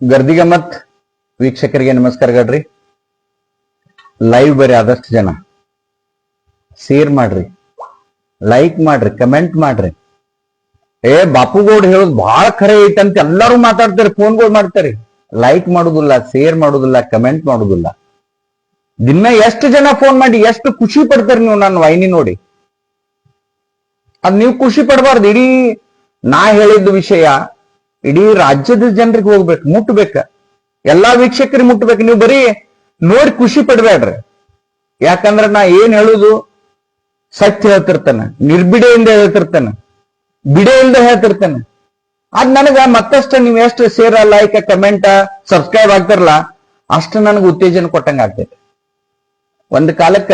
ಗರ್ದಿಗಮ್ಮತ್ ವೀಕ್ಷಕರಿಗೆ ನಮಸ್ಕಾರಗಳ್ರಿ ಲೈವ್ ಬರೀ ಆದಷ್ಟು ಜನ. ಶೇರ್ ಮಾಡ್ರಿ. ಲೈಕ್ ಮಾಡ್ರಿ ಕಮೆಂಟ್ ಮಾಡ್ರಿ. ಏ, ಬಾಪುಗೌಡ್ ಹೇಳೋದು ಬಹಳ ಖರೆ ಐತಂತ ಎಲ್ಲರೂ ಮಾತಾಡ್ತಾರೆ ಫೋನ್ಗಳು ಮಾಡ್ತಾರೆ. ಲೈಕ್ ಮಾಡುದಿಲ್ಲ ಶೇರ್ ಮಾಡುದಿಲ್ಲ ಕಮೆಂಟ್ ಮಾಡುದಿಲ್ಲ. ದಿನ ಎಷ್ಟು ಜನ ಫೋನ್ ಮಾಡಿ ಎಷ್ಟು ಖುಷಿ ಪಡ್ತಾರೆ ನೀವು ನನ್ನ ವೈನಿ ನೋಡಿ. ಅದ್ ನೀವು ಖುಷಿ ಪಡಬಾರ್ದು, ಇಡೀ ನಾ ಹೇಳಿದ ವಿಷಯ. ಇಡೀ ರಾಜ್ಯದ ಜನರಿಗೆ ಹೋಗ್ಬೇಕು, ಮುಟ್ಬೇಕ. ಎಲ್ಲಾ ವೀಕ್ಷಕರಿಗೆ ಮುಟ್ಬೇಕು. ನೀವು ಬರೀ ನೋಡಿ ಖುಷಿ ಪಡ್ಬೇಡ್ರಿ. ಯಾಕಂದ್ರ ನಾ ಏನ್ ಹೇಳುದು? ಸತ್ಯ ಹೇಳ್ತಿರ್ತಾನೆ. ನಿರ್ಬಿಡೆಯಿಂದ ಹೇಳ್ತಿರ್ತಾನೆ. ಬಿಡೆಯಿಂದ ಹೇಳ್ತಿರ್ತಾನೆ. ಅದ್ ನನಗ ಮತ್ತಷ್ಟು ನೀವ್ ಎಷ್ಟು ಶೇರ್ ಲೈಕ್ ಕಮೆಂಟ್ ಸಬ್ಸ್ಕ್ರೈಬ್ ಆಗ್ತಿರಲ್ಲ ಅಷ್ಟು ನನಗೆ ಉತ್ತೇಜನ ಕೊಟ್ಟಂಗ ಆಗ್ತೈತಿ. ಒಂದ್ ಕಾಲಕ್ಕ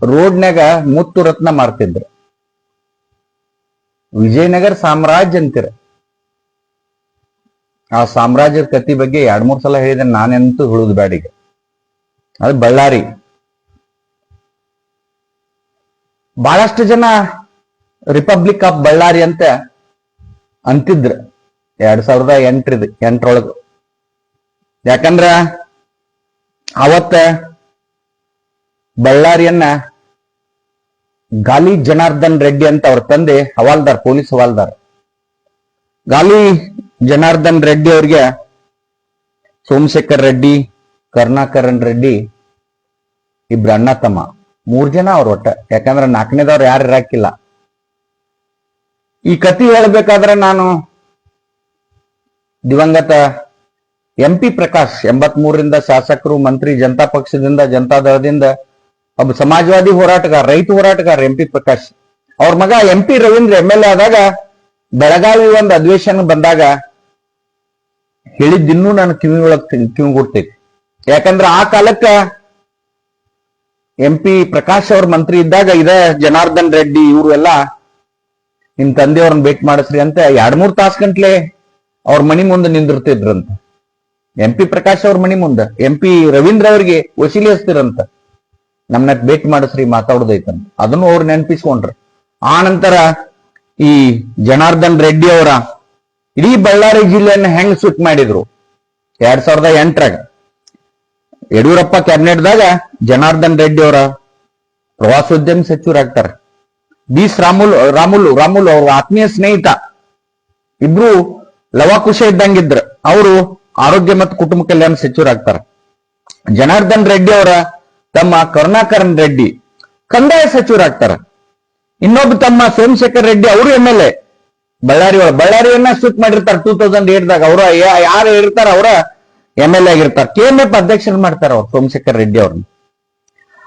ರೋಡ್ನ್ಯಾಗ ಮುತ್ತು ರತ್ನ ಮಾರ್ತಿದ್ರು. ವಿಜಯನಗರ ಸಾಮ್ರಾಜ್ಯ ಅಂತೀರ. ಆ ಸಾಮ್ರಾಜ್ಯದ ಕತಿ ಬಗ್ಗೆ ಎರಡ್ ಮೂರ್ ಸಲ ಹೇಳಿದೆ ನಾನೆಂತೂ ಹೇಳುದು ಬ್ಯಾಡಿಗೆ ಅದು ಬಳ್ಳಾರಿ. ಬಹಳಷ್ಟು ಜನ ರಿಪಬ್ಲಿಕ್ ಆಫ್ ಬಳ್ಳಾರಿ ಅಂತ ಅಂತಿದ್ರ. ಎರಡ್ ಸಾವಿರದ ಎಂಟ್ರಿದ್, ಎಂಟ್ರೊಳಗ. ಯಾಕಂದ್ರ ಅವತ್ತ ಬಳ್ಳಾರಿಯನ್ನ ಗಾಲಿ ಜನಾರ್ದನ್ ರೆಡ್ಡಿ ಅಂತ ಅವ್ರ ತಂದೆ ಹವಾಲ್ದಾರ್, ಪೊಲೀಸ್ ಹವಾಲ್ದಾರ್. ಗಾಲಿ ಜನಾರ್ದನ್ ರೆಡ್ಡಿ ಅವ್ರಿಗೆ ಸೋಮಶೇಖರ್ ರೆಡ್ಡಿ, ಕರುಣಾಕರನ್ ರೆಡ್ಡಿ ಇಬ್ರು ಅಣ್ಣ ತಮ್ಮ. ಮೂರ್ ಜನ ಅವ್ರ ಒಟ್ಟ. ಯಾಕಂದ್ರೆ ನಾಲ್ಕನೇದವ್ರು ಯಾರು ಇರಾಕಿಲ್ಲ. ಈ ಕತಿ ಹೇಳ್ಬೇಕಾದ್ರೆ ನಾನು ದಿವಂಗತ ಎಂ ಪಿ ಪ್ರಕಾಶ್ ಎಂಬತ್ ಮೂರರಿಂದ ಶಾಸಕರು, ಮಂತ್ರಿ, ಜನತಾ ಪಕ್ಷದಿಂದ ಜನತಾದಳದಿಂದ ಒಬ್ಬ ಸಮಾಜವಾದಿ ಹೋರಾಟಗಾರ, ರೈತ ಹೋರಾಟಗಾರ ಎಂ ಪಿ ಪ್ರಕಾಶ್. ಅವ್ರ ಮಗ M P Ravindra M L A ಆದಾಗ ಬೆಳಗಾವಿ ಒಂದು ಅಧಿವೇಶನ ಬಂದಾಗ ಹೇಳಿದ್ದಿನ್ನೂ ನಾನು ಕಿವಿ ಒಳಗ್ ಕಿವಿ ಕೊಡ್ತೈತಿ ಯಾಕಂದ್ರ ಆ ಕಾಲಕ್ಕ ಎಂ ಪಿ ಪ್ರಕಾಶ್ ಅವ್ರ ಮಂತ್ರಿ ಇದ್ದಾಗ ಇದ ಜನಾರ್ದನ್ ರೆಡ್ಡಿ ಇವರು ಎಲ್ಲ ನಿಮ್ ತಂದೆಯವ್ರನ್ನ ಭೇಟಿ ಮಾಡಿಸ್ರಿ ಅಂತ ಎರಡ್ ಮೂರ್ ತಾಸ್ ಗಂಟ್ಲೆ ಅವ್ರ ಮನಿ ಮುಂದೆ ನಿಂದಿರ್ತಿದ್ರಂತ. ಎಂ ಪಿ ಪ್ರಕಾಶ್ ಅವ್ರ ಮನಿ ಮುಂದೆ, ಎಂ ಪಿ ರವೀಂದ್ರ ಅವ್ರಿಗೆ ವಸೀಲಿ ಹಚ್ತಿರಂತ ನಮ್ನ ಭೇಟಿ ಮಾಡಿಸ್ರಿ ಮಾತಾಡೋದೈತಂತ ಅದನ್ನು ಅವ್ರು ನೆನಪಿಸ್ಕೊಂಡ್ರ. ಆ ನಂತರ ಈ ಜನಾರ್ದನ್ ರೆಡ್ಡಿ ಅವರ ಇಡೀ ಬಳ್ಳಾರಿ ಜಿಲ್ಲೆಯನ್ನ ಹೆಂಗ್ ಸುಟ್ ಮಾಡಿದ್ರು? ಎರಡ್ ಸಾವಿರದ ಎಂಟರಾಗ. ಯಡಿಯೂರಪ್ಪ ಕ್ಯಾಬಿನೆಟ್ದಾಗ ಜನಾರ್ದನ್ ರೆಡ್ಡಿ ಅವರ ಪ್ರವಾಸೋದ್ಯಮ ಸಚಿವರಾಗ್ತಾರೆ ಬಿ ರಾಮುಲ್, ರಾಮುಲು ರಾಮುಲು ಅವ್ರ ಆತ್ಮೀಯ ಸ್ನೇಹಿತ. ಇಬ್ರು ಲವಕುಶ ಇದ್ದಂಗಿದ್ರ. ಅವರು ಆರೋಗ್ಯ ಮತ್ತು ಕುಟುಂಬ ಕಲ್ಯಾಣ ಸಚಿವರಾಗ್ತಾರೆ ಜನಾರ್ದನ್ ರೆಡ್ಡಿ ಅವರ ತಮ್ಮ ಕರುಣಾಕರನ್ ರೆಡ್ಡಿ ಕಂದಾಯ ಸಚಿವರಾಗ್ತಾರ ಇನ್ನೊಬ್ಬ ತಮ್ಮ ಸೋಮಶೇಖರ್ ರೆಡ್ಡಿ ಅವರು ಎಂ ಎಲ್ ಎ ಬಳ್ಳಾರಿ ಒಳಗ ಬಳ್ಳಾರಿಯನ್ನ ಸ್ವಿಚ್ ಮಾಡಿರ್ತಾರ ಟೂ ತೌಸಂಡ್ ಏಟ್ ದಾಗ. ಅವರು ಯಾರು ಇರ್ತಾರ ಅವರ ಎಂ ಎಲ್ ಎ ಆಗಿರ್ತಾರ. ಕೆ ಎಂ ಎಫ್ ಅಧ್ಯಕ್ಷರು ಮಾಡ್ತಾರ ಅವ್ರು ಸೋಮಶೇಖರ್ ರೆಡ್ಡಿ ಅವ್ರನ್ನ.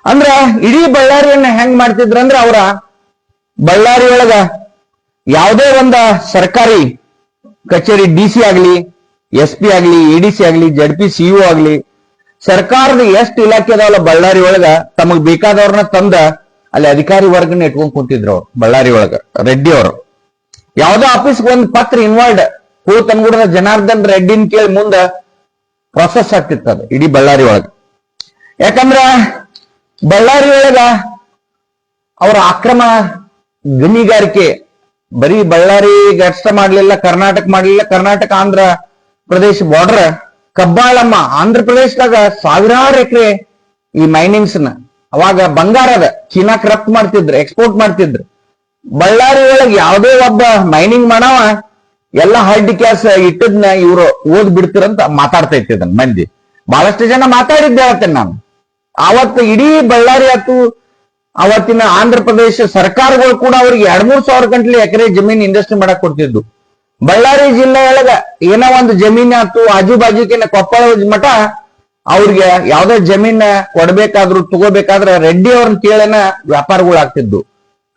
ಅಂದ್ರ ಇಡೀ ಬಳ್ಳಾರಿಯನ್ನ ಹೆಂಗ್ ಮಾಡ್ತಿದ್ರ ಅಂದ್ರೆ ಅವರ ಬಳ್ಳಾರಿ ಒಳಗ ಯಾವುದೇ ಒಂದ ಸರ್ಕಾರಿ ಕಚೇರಿ ಡಿ ಸಿ ಆಗ್ಲಿ ಎಸ್ ಪಿ ಆಗ್ಲಿ ಎಡಿಸಿ ಆಗ್ಲಿ ಜಡ್ ಪಿ ಸಿಇಒ ಆಗ್ಲಿ ಸರ್ಕಾರದ ಎಷ್ಟು ಇಲಾಖೆ ಅದಾವಲ್ಲ ಬಳ್ಳಾರಿ ಒಳಗ ತಮಗ್ ಬೇಕಾದವ್ರನ್ನ ತಂದ ಅಲ್ಲಿ ಅಧಿಕಾರಿ ವರ್ಗನ ಇಟ್ಕೊಂಡ್ ಕುಂತಿದ್ರು ಅವ್ರು, ಬಳ್ಳಾರಿ ಒಳಗ, ರೆಡ್ಡಿ ಅವರು. ಯಾವ್ದೋ ಆಫೀಸ್ ಒಂದ್ ಪತ್ರ ಇನ್ವಾಲ್ಡ್ ಹೂ ಜನಾರ್ದನ್ ರೆಡ್ಡಿನ್ ಕೇಳಿ ಮುಂದ ಪ್ರೊಸೆಸ್ ಆಗ್ತಿತ್ತು ಅದು, ಇಡೀ ಬಳ್ಳಾರಿ ಒಳಗ. ಯಾಕಂದ್ರ ಬಳ್ಳಾರಿ ಒಳಗ ಅವರ ಅಕ್ರಮ ಗಣಿಗಾರಿಕೆ, ಬರೀ ಬಳ್ಳಾರಿ ಗಟ್ಟ ಮಾಡ್ಲಿಲ್ಲ, ಕರ್ನಾಟಕ ಮಾಡ್ಲಿಲ್ಲ, ಕರ್ನಾಟಕ, ಆಂಧ್ರ ಪ್ರದೇಶ ಬಾರ್ಡರ್ ಕಬ್ಬಾಳಮ್ಮ, ಆಂಧ್ರ ಪ್ರದೇಶದಾಗ ಸಾವಿರಾರು ಎಕರೆ ಈ ಮೈನಿಂಗ್ಸ್ನ ಅವಾಗ ಬಂಗಾರದ ಚೀನಾಕ್ ರಫ್ತು ಮಾಡ್ತಿದ್ರು ಎಕ್ಸ್ಪೋರ್ಟ್ ಮಾಡ್ತಿದ್ರು. ಬಳ್ಳಾರಿ ಒಳಗೆ ಯಾವುದೇ ಒಬ್ಬ ಮೈನಿಂಗ್ ಮಾಡವ, ಎಲ್ಲ ಹಾರ್ಡ್ ಕ್ಯಾಸ್ ಇಟ್ಟದ್ನ ಇವ್ರು ಓದ್ ಬಿಡ್ತಿರಂತ ಮಾತಾಡ್ತಾ ಅದನ್ನ ಮಂದಿ. ಬಹಳಷ್ಟು ಜನ ಮಾತಾಡಿದ್ದೆ ಅವತ್ತೆ ನಾನು. ಅವತ್ತು ಇಡೀ ಬಳ್ಳಾರಿ ಆತು ಅವತ್ತಿನ ಆಂಧ್ರ ಪ್ರದೇಶ ಸರ್ಕಾರಗಳು ಕೂಡ ಅವ್ರಿಗೆ ಎರಡ್ ಮೂರ್ ಸಾವಿರ ಗಂಟ್ಲೆ ಎಕರೆ ಜಮೀನ್ ಇಂಡಸ್ಟ್ರಿ ಮಾಡಕ್ ಕೊಡ್ತಿದ್ದು ಬಳ್ಳಾರಿ ಜಿಲ್ಲೆಯೊಳಗ ಏನೋ ಒಂದು ಜಮೀನ್ ಆತು ಆಜು ಬಾಜುಕಿನ ಕೊಪ್ಪಳ ಮಠ, ಅವ್ರಿಗೆ ಯಾವ್ದೇ ಜಮೀನ್ ಕೊಡ್ಬೇಕಾದ್ರು ತಗೋಬೇಕಾದ್ರೆ ರೆಡ್ಡಿ ಅವ್ರನ್ನ ಕೇಳನ ವ್ಯಾಪಾರಗಳು ಆಗ್ತಿದ್ದು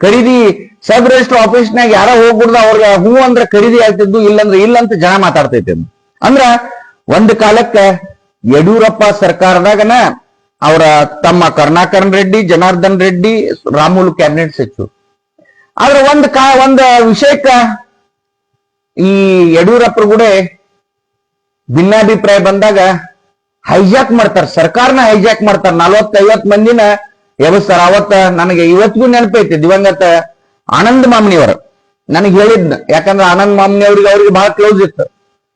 ಖರೀದಿ ಸಬ್ ರಿಜಿಸ್ಟರ್ ಆಫೀಸ್ನಾಗ ಯಾರೋ ಹೋಗ್ಬಿಡ್ದ ಅವ್ರಿಗೆ ಹೂ ಅಂದ್ರೆ ಖರೀದಿ ಆಗ್ತಿದ್ದು ಇಲ್ಲಂದ್ರೆ ಇಲ್ಲ ಅಂತ ಜನ ಮಾತಾಡ್ತೈತೆ ಅದು. ಅಂದ್ರ ಒಂದ್ ಕಾಲಕ್ಕ ಯಡಿಯೂರಪ್ಪ ಸರ್ಕಾರದಾಗನ ಅವರ ತಮ್ಮ ಕರುಣಾಕರನ್ ರೆಡ್ಡಿ, ಜನಾರ್ದನ್ ರೆಡ್ಡಿ, ರಾಮುಲು ಕ್ಯಾಬಿನೆಟ್ ಸಚಿವರು ಆದ್ರೆ ಒಂದ್ ಕಾ, ಒಂದ್ ವಿಷಯಕ್ಕ ಈ ಯಡಿಯೂರಪ್ಪರು ಕೂಡ ಭಿನ್ನಾಭಿಪ್ರಾಯ ಬಂದಾಗ ಹೈಜಾಕ್ ಮಾಡ್ತಾರ, ಸರ್ಕಾರನ ಹೈಜಾಕ್ ಮಾಡ್ತಾರ. ನಲ್ವತ್ತ ಐವತ್ ಮಂದಿನ ಎಬಸ್ತಾರ ಅವತ್ತ ನನಗೆ ಇವತ್ತಿಗೂ ನೆನಪೈತಿ ದಿವಂಗತ ಆನಂದ್ ಮಾಮನಿಯವರು ನನಗೆ ಹೇಳಿದ್ನ. ಯಾಕಂದ್ರೆ ಆನಂದ್ ಮಾಮನಿ ಅವ್ರಿಗೆ ಅವ್ರಿಗೆ ಬಹಳ ಕ್ಲೋಸ್ ಇತ್ತು.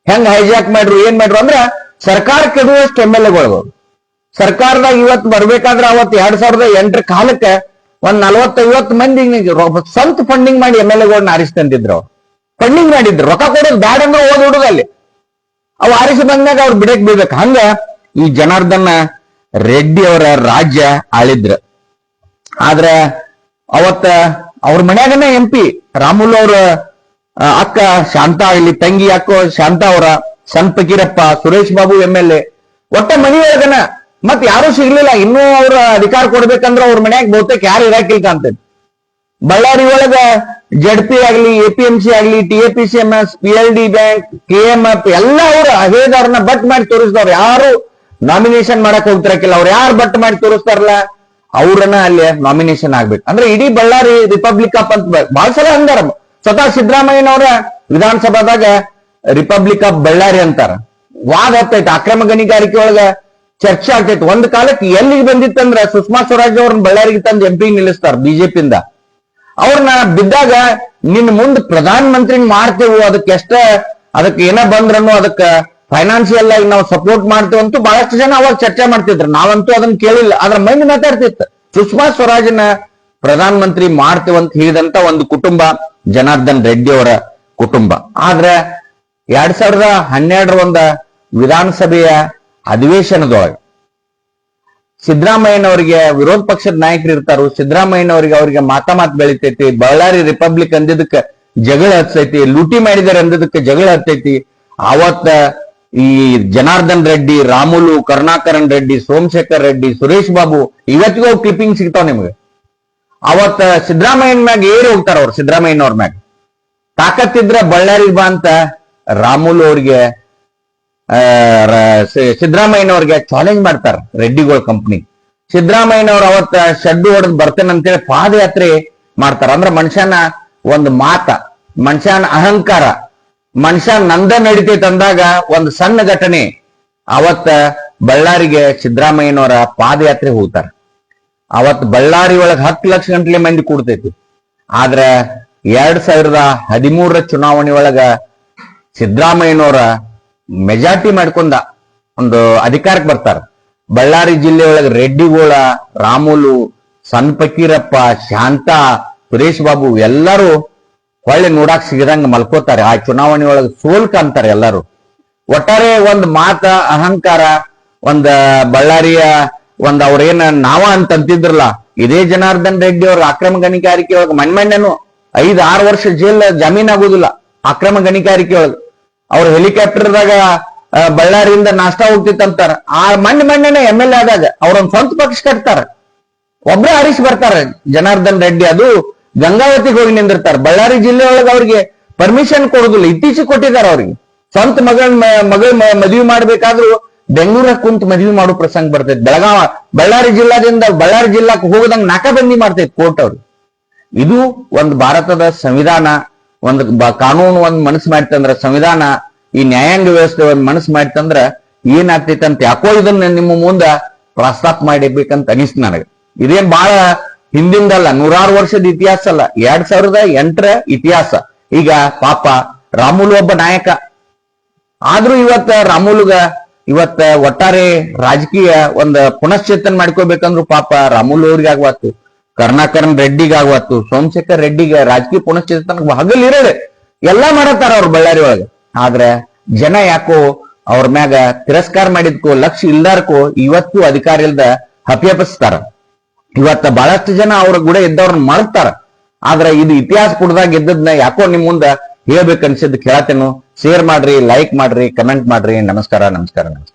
ಹೆಂಗ್ ಹೈಜಾಕ್ ಮಾಡ್ರು, ಏನ್ ಮಾಡ್ರು ಅಂದ್ರ ಸರ್ಕಾರ ಕೆಡುವಷ್ಟು ಎಂ ಎಲ್ ಎಗಳು ಸರ್ಕಾರದಾಗ ಇವತ್ತು ಬರ್ಬೇಕಾದ್ರೆ ಅವತ್ ಎರಡ್ ಸಾವಿರದ ಎಂಟರ ಕಾಲಕ್ಕೆ ಒಂದ್ ನಲವತ್ತೈವತ್ತು ಮಂದಿ ಸ್ವಂತ ಫಂಡಿಂಗ್ ಮಾಡಿ ಎಂ ಎಲ್ ಎಗಳನ್ನ ಆರಿಸ್ತಂತಿದ್ರು ಫಂಡಿಂಗ್ ಮಾಡಿದ್ರು. ರೊಕ್ಕ ಕೊಡೋದು ಬ್ಯಾಡ ಅಂದ್ರೆ ಓದ್ ಅಲ್ಲಿ. ಅವ್ ಆರಿಸಿ ಬಂದಾಗ ಅವ್ರು ಬಿಡಕ್ ಬೀಳ್ಬೇಕು. ಹಂಗ ಈ ಜನಾರ್ದನ ರೆಡ್ಡಿ ಅವರ ರಾಜ್ಯ ಆಳಿದ್ರ. ಆದ್ರ ಅವತ್ತ ಅವ್ರ ಮನ್ಯಾಗನ ಎಂ ಪಿ ರಾಮುಲ್ ಅವ್ರ ಅಕ್ಕ ಶಾಂತಾ ಇಲ್ಲಿ, ತಂಗಿ, ಅಕ್ಕ ಶಾಂತಾ ಅವರ, ಸಣ್ಣ Fakirappa, Suresh Babu M L A. ಒಟ್ಟ ಮನಿ ಒಳಗನ ಮತ್ ಯಾರು ಸಿಗ್ಲಿಲ್ಲ. ಇನ್ನೂ ಅವ್ರ ಅಧಿಕಾರ ಕೊಡ್ಬೇಕಂದ್ರ ಅವ್ರ ಮನ್ಯಾಗ ಬಹುತೇಕ ಯಾರು ಇರಾಕಿಲ್ಲ ಕಾಣ್ತೇನೆ ಬಳ್ಳಾರಿ ಒಳಗ ಜೆಡ್ ಪಿ ಎಂ ಎಪಿಎಂಸಿ ಆಗ್ಲಿ T A P C M S P L D bank K M F ಎಲ್ಲ ಅವರು ಅಹೇದಾರನ್ನ ಬಟ್ ಮಾಡಿ ತೋರಿಸಿದವ್ರು ಯಾರು? ನಾಮಿನೇಷನ್ ಮಾಡಕ್ ಹೋಗ್ತಿರಕಿಲ್ಲ ಅವ್ರು ಯಾರು ಬಟ್ ಮಾಡಿ ತೋರಿಸ್ತಾರಲ್ಲ? ಅವ್ರನ್ನ ಅಲ್ಲಿ ನಾಮಿನೇಷನ್ ಆಗ್ಬೇಕು. ಅಂದ್ರೆ ಇಡೀ ಬಳ್ಳಾರಿ ರಿಪಬ್ಲಿಕ್ ಆಫ್ ಅಂತ ಬಹಳ ಸಲ ಅಂದಾರ. ಸ್ವತಃ ಸಿದ್ದರಾಮಯ್ಯನವರ ವಿಧಾನಸಭಾದಾಗ ರಿಪಬ್ಲಿಕ್ ಆಫ್ ಬಳ್ಳಾರಿ ಅಂತಾರ. ವಾದ ಹತ್ತೈತೆ. ಅಕ್ರಮ ಗಣಿಗಾರಿಕೆ ಒಳಗ ಚರ್ಚೆ ಆಗ್ತೈತಿ. ಒಂದ್ ಕಾಲಕ್ಕೆ ಎಲ್ಲಿಗೆ ಬಂದಿತ್ತಂದ್ರ ಸುಷ್ಮಾ ಸ್ವರಾಜ್ ಅವ್ರನ್ನ ಬಳ್ಳಾರಿಗೆ ತಂದು ಎಂಪಿ ನಿಲ್ಲಿಸ್ತಾರ ಬಿಜೆಪಿಯಿಂದ ಅವ್ರನ್ನ ಬಿದ್ದಾಗ ನಿನ್ ಮುಂದ್ ಪ್ರಧಾನ ಮಂತ್ರಿ ಮಾಡ್ತೇವು, ಅದಕ್ಕೆ ಎಷ್ಟ, ಅದಕ್ಕೆ ಏನ ಬಂದ್ರನು ಅದಕ್ಕ ಫೈನಾನ್ಸಿಯಲ್ ಆಗಿ ನಾವು ಸಪೋರ್ಟ್ ಮಾಡ್ತೇವೆ ಅಂತೂ ಬಹಳಷ್ಟು ಜನ ಅವಾಗ ಚರ್ಚೆ ಮಾಡ್ತಿದ್ರು. ನಾವಂತೂ ಅದನ್ನ ಕೇಳಿಲ್ಲ. ಅದ್ರ ಮೈಂಡ್ ಮಾತಾಡ್ತಿತ್ತು. ಸುಷ್ಮಾ ಸ್ವರಾಜ್ನ ಪ್ರಧಾನ ಮಂತ್ರಿ ಮಾಡ್ತೇವೆ ಅಂತ ಹೇಳಿದಂತ ಒಂದು ಕುಟುಂಬ ಜನಾರ್ದನ್ ರೆಡ್ಡಿ ಅವರ ಕುಟುಂಬ. ಆದ್ರೆ ಎರಡ್ ಸಾವಿರದ ಹನ್ನೆರಡರ ಒಂದ ವಿಧಾನಸಭೆಯ ಅಧಿವೇಶನದೊಳಗೆ ಸಿದ್ದರಾಮಯ್ಯನವರಿಗೆ ವಿರೋಧ ಪಕ್ಷದ ನಾಯಕರು ಇರ್ತಾರು. ಸಿದ್ದರಾಮಯ್ಯನವರಿಗೆ ಅವರಿಗೆ ಮಾತಾ ಮಾತು ಬೆಳಿತೈತಿ. ಬಳ್ಳಾರಿ ರಿಪಬ್ಲಿಕ್ ಅಂದಿದ್ದಕ್ಕೆ ಜಗಳ ಹತ್ತೈತಿ ಲೂಟಿ ಮಾಡಿದಾರೆ ಅಂದಿದ್ದಕ್ಕೆ ಜಗಳ ಹತ್ತೈತಿ ಆವತ್ತ ಈ ಜನಾರ್ದನ್ ರೆಡ್ಡಿ, ರಾಮುಲು, ಕರುಣಾಕರನ್ ರೆಡ್ಡಿ, ಸೋಮಶೇಖರ್ ರೆಡ್ಡಿ, ಸುರೇಶ್ ಬಾಬು ಇವತ್ತಿಗೂ ಕ್ಲಿಪ್ಪಿಂಗ್ ಸಿಗ್ತಾವ ನಿಮ್ಗೆ. ಅವತ್ತ ಸಿದ್ದರಾಮಯ್ಯನ ಮ್ಯಾಗ ಏರಿ ಹೋಗ್ತಾರ ಅವ್ರು, ಸಿದ್ದರಾಮಯ್ಯನವ್ರ ಮ್ಯಾಗ. ತಾಕತ್ತಿದ್ರ ಬಳ್ಳಾರಿ ಬಾ ಅಂತ ರಾಮುಲು ಅವ್ರಿಗೆ ಸಿದ್ದರಾಮಯ್ಯನವ್ರಿಗೆ ಚಾಲೆಂಜ್ ಮಾಡ್ತಾರ ರೆಡ್ಡಿಗೋಳ್ ಕಂಪ್ನಿ ಸಿದ್ದರಾಮಯ್ಯನವ್ರು ಅವತ್ತ ಶಡ್ಡು ಹೊಡೆದ್ ಬರ್ತೇನೆ ಅಂತೇಳಿ ಪಾದಯಾತ್ರೆ ಮಾಡ್ತಾರ. ಅಂದ್ರ ಮನುಷ್ಯನ ಒಂದು ಮಾತ, ಮನುಷ್ಯನ ಅಹಂಕಾರ, ಮನುಷ್ಯ ನಂದ ನಡಿತೈತೆ ಅಂದಾಗ ಒಂದು ಸಣ್ಣ ಘಟನೆ. ಅವತ್ತ ಬಳ್ಳಾರಿಗೆ ಸಿದ್ದರಾಮಯ್ಯನವರ ಪಾದಯಾತ್ರೆ ಹೋಗ್ತಾರ. ಅವತ್ ಬಳ್ಳಾರಿ ಒಳಗ ಹತ್ತು ಲಕ್ಷ ಗಂಟ್ಲೆ ಮಂದಿ ಕೂಡ್ತೈತಿ. ಆದ್ರ ಎರಡ್ ಸಾವಿರದ ಹದಿಮೂರರ ಚುನಾವಣೆ ಒಳಗ ಸಿದ್ದರಾಮಯ್ಯನವರ ಮೆಜಾರಿಟಿ ಮಾಡ್ಕೊಂಡ ಒಂದು ಅಧಿಕಾರಕ್ಕೆ ಬರ್ತಾರ. ಬಳ್ಳಾರಿ ಜಿಲ್ಲೆಯೊಳಗೆ ಒಳಗ ರೆಡ್ಡಿಗೋಳ, ರಾಮುಲು ಸಣ್ಣ ಫಕೀರಪ್ಪ, ಶಾಂತ, ಸುರೇಶ್ ಬಾಬು ಎಲ್ಲರೂ ಹೊಳ್ಳಿ ನೋಡಾಕ್ ಸಿಗದಂಗ ಮಲ್ಕೋತಾರೆ. ಆ ಚುನಾವಣೆ ಸೋಲ್ಕ ಸೋಲ್ ಕಾಣ್ತಾರೆ ಎಲ್ಲರೂ. ಒಟ್ಟಾರೆ ಒಂದ್ ಮಾತ ಅಹಂಕಾರ, ಒಂದ ಬಳ್ಳಾರಿಯ ಒಂದ್ ಅವ್ರೇನ ನಾವ ಅಂತಂತಿದ್ರಲ್ಲ, ಇದೇ ಜನಾರ್ದನ್ ರೆಡ್ಡಿ ಅವ್ರ ಅಕ್ರಮ ಗಣಿಗಾರಿಕೆ ಮಣ್ಣೆನು ಮಣ್ಮಣ್ಣನು ಐದ್ ಆರು ವರ್ಷ ಜೈಲ್ ಜಮೀನ್ ಆಗುದಿಲ್ಲ. ಅಕ್ರಮ ಗಣಿಗಾರಿಕೆ ಒಳಗ. ಅವ್ರ ಹೆಲಿಕಾಪ್ಟರ್ದಾಗ ಬಳ್ಳಾರಿಯಿಂದ ನಾಷ್ಟ ಹೋಗ್ತಿತ್ತಂತಾರ. ಆ ಮಣ್ಣು ಮಣ್ಣನೆ ಎಂ ಎಲ್ ಎ ಆದಾಗ ಅವ್ರೊಂದ್ ಸ್ವಂತ ಪಕ್ಷ ಕಟ್ತಾರ. ಒಬ್ರ ಹರಿಸಿ ಬರ್ತಾರ, ಜನಾರ್ದನ್ ರೆಡ್ಡಿ. ಅದು ಗಂಗಾವತಿಗೆ ಹೋಗಿ ನಿಂದಿರ್ತಾರ. ಬಳ್ಳಾರಿ ಜಿಲ್ಲೆ ಒಳಗೆ ಅವ್ರಿಗೆ ಪರ್ಮಿಷನ್ ಕೊಡುದಿಲ್ಲ. ಇತ್ತೀಚೆಗೆ ಕೊಟ್ಟಿದ್ದಾರೆ ಅವ್ರಿಗೆ. ಸ್ವಂತ ಮಗಳ ಮಗಳ ಮದುವೆ ಮಾಡ್ಬೇಕಾದ್ರು ಬೆಂಗಳೂರಾಗ ಕುಂತ ಮದುವೆ ಮಾಡೋ ಪ್ರಸಂಗ ಬರ್ತೈತಿ. ಬೆಳಗಾವ, ಬಳ್ಳಾರಿ ಜಿಲ್ಲಾದಿಂದ ಬಳ್ಳಾರಿ ಜಿಲ್ಲಾಕ್ ಹೋಗದಂಗ್ ನಾಕಾಬಂದಿ ಮಾಡ್ತೈತಿ ಕೋರ್ಟ್ ಅವ್ರು. ಇದು ಒಂದು ಭಾರತದ ಸಂವಿಧಾನ. ಒಂದು ಕಾನೂನು ಒಂದ್ ಮನಸ್ಸು ಮಾಡಿತಂದ್ರ ಸಂವಿಧಾನ ಈ ನ್ಯಾಯಾಂಗ ವ್ಯವಸ್ಥೆ ಒಂದ್ ಮನಸ್ಸು ಮಾಡ್ತಂದ್ರ ಏನಾಗ್ತೈತೆ ಅಂತ ಯಾಕೋ ಇದನ್ನ ನಿಮ್ಮ ಮುಂದ ಪ್ರಸ್ತಾಪ ಮಾಡಿರ್ಬೇಕಂತ ಅನಿಸ್ತು ನನಗೆ. ಇದೇನ್ ಬಹಳ ಹಿಂದಿಂದಲ್ಲ, ನೂರಾರು ವರ್ಷದ ಇತಿಹಾಸ ಅಲ್ಲ, ಎರಡ್ ಸಾವಿರದ ಎಂಟರ ಇತಿಹಾಸ. ಈಗ ಪಾಪ ರಾಮುಲು ಒಬ್ಬ ನಾಯಕ. ಆದ್ರೂ ಇವತ್ತ ರಾಮುಲುಗ ಇವತ್ತ ಒಟ್ಟಾರೆ ರಾಜಕೀಯ ಒಂದ್ ಪುನಶ್ಚೇತನ ಮಾಡ್ಕೋಬೇಕಂದ್ರು ಪಾಪ ರಾಮುಲು ಅವ್ರಿಗೆ ಆಗ್ವಾತು ಕರುಣಾಕರನ್ ರೆಡ್ಡಿಗಾಗುವತ್ತು ಸೋಮಶೇಖರ್ ರೆಡ್ಡಿಗೆ ರಾಜಕೀಯ ಪುನಶ್ಚೇತನ ಹಗಲ್ ಇರೋದೆ ಎಲ್ಲಾ ಮಾಡತ್ತಾರ ಅವ್ರ ಬಳ್ಳಾರಿ ಒಳಗೆ. ಆದ್ರೆ ಜನ ಯಾಕೋ ಅವ್ರ ಮ್ಯಾಗ ತಿರಸ್ಕಾರ ಮಾಡಿದ್ಕೋ, ಲಕ್ಷ ಇಲ್ದಾರ್ಕೋ ಇವತ್ತು ಅಧಿಕಾರ ಇಲ್ದ ಹಪಿಯಪಿಸ್ತಾರ ಇವತ್ತ ಬಹಳಷ್ಟು ಜನ ಅವ್ರ ಗುಡ ಇದ್ದವ್ರನ್ನ ಮಾಡ್ತಾರ ಆದ್ರ ಇದು ಇತಿಹಾಸ ಕುಡ್ದಾಗ ಇದ್ದದ್ನ ಯಾಕೋ ನಿಮ್ ಮುಂದ ಹೇಳ್ಬೇಕನ್ಸಿದ್ ಕೇಳತ್ತೇನು. ಶೇರ್ ಮಾಡ್ರಿ ಲೈಕ್ ಮಾಡ್ರಿ ಕಮೆಂಟ್ ಮಾಡ್ರಿ. ನಮಸ್ಕಾರ ನಮಸ್ಕಾರ ನಮಸ್ಕಾರ.